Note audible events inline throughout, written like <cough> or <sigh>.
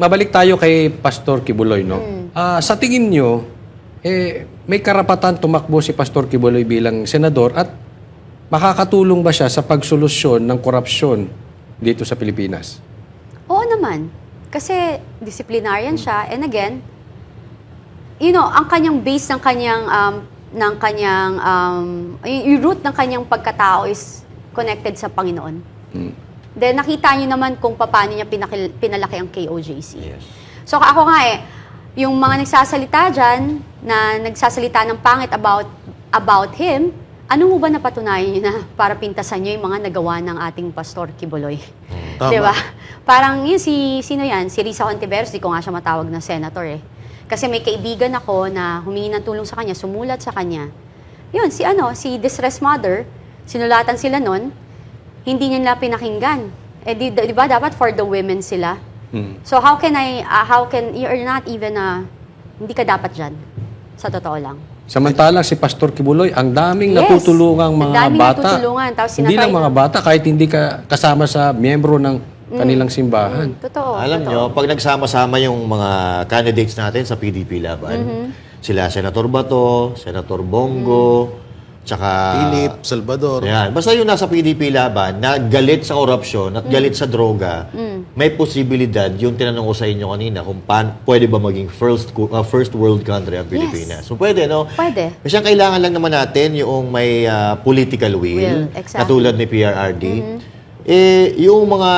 mabalik tayo kay Pastor Kibuloy, no? Ah, sa tingin nyo, eh, may karapatan tumakbo si Pastor Kibuloy bilang senador at makakatulong ba siya sa pagsolusyon ng korupsyon dito sa Pilipinas? Oo naman. Kasi disciplinarian siya. And again, you know, ang kanyang base ng kanyang, um, ng kanyang, um, yung root ng kanyang pagkatao is connected sa Panginoon. Hmm. Then nakita niyo naman kung paano niya pinakil- pinalaki ang KOJC. Yes. So ako nga eh, yung mga nagsasalita dyan, na nagsasalita ng pangit about about him, ano mo ba napatunayan niyo na <laughs> para pintasan niyo yung mga nagawa ng ating Pastor Kibuloy? Tama. Di ba? Parang yun si, sino yan? Si Risa Ontiveros, di ko nga siya matawag na senator eh. Kasi may kaibigan ako na humingi ng tulong sa kanya, sumulat sa kanya. Yun, si ano, si Distress Mother, sinulatan sila nun, hindi niya nila pinakinggan. Eh di, di ba dapat for the women sila? Hmm. So how can I, uh, how can, you're not even, uh, hindi ka dapat dyan. Sa totoo lang. Samantalang si Pastor Kibuloy, ang daming Yes. natutulungang Ang mga daming bata. natutulungan. Tapos hindi lang mga bata, kahit hindi ka kasama sa miyembro ng kanilang simbahan. Totoo. Alam totoo. nyo, pag nagsama-sama yung mga candidates natin sa PDP laban, Mm-hmm. sila Senator Bato, Senator Bongo, tsaka... Philip, Salvador. Yan. Basta yung nasa PDP laban na galit sa korupsyon at galit sa droga, may posibilidad, yung tinanong ko sa inyo kanina, kung paan, pwede ba maging first, co- uh, first world country ang Pilipinas. So pwede, no? Pwede. Kasi ang kailangan lang naman natin yung may ah, political will, Will, exactly. Mm-hmm. katulad ni PRRD. Eh, yung mga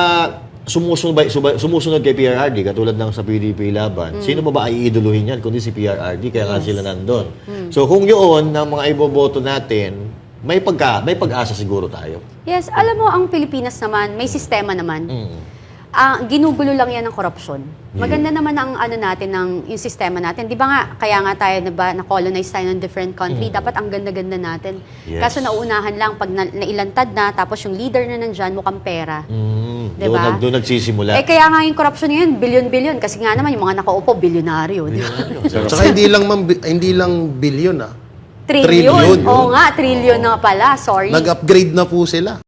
sumusunod, ba- suba- sumusunod kay PRRD, katulad ng sa PDP laban, Mm. sino ba ba ay iiduluhin yan kundi si PRRD, kaya nga sila nandun. Mm. So kung yun, ng mga iboboto natin, may pagka may pag-asa siguro tayo. Yes, alam mo, ang Pilipinas naman, may sistema naman. Mm. Ah, ginugulo lang yan ng korupsyon. Maganda naman ang ano natin ng yung sistema natin. 'Di ba nga kaya nga tayo 'di ba na-colonize tayo ng different country, dapat ang ganda-ganda natin. Yes. Kaso nauunahan lang pag na, nailantad na tapos yung leader na nandiyan mukhang pera. Mm. Diba? Doon, nag, doon nagsisimula. Eh kaya nga yung korupsyon ngayon, bilyon-bilyon kasi nga naman yung mga nakaupo bilyonaryo, di ba? <laughs> Tsaka hindi lang man, hindi lang billion ah. Trillion. Trillion, Oo yun. nga, trillion na pala, sorry. Nag-upgrade na po sila.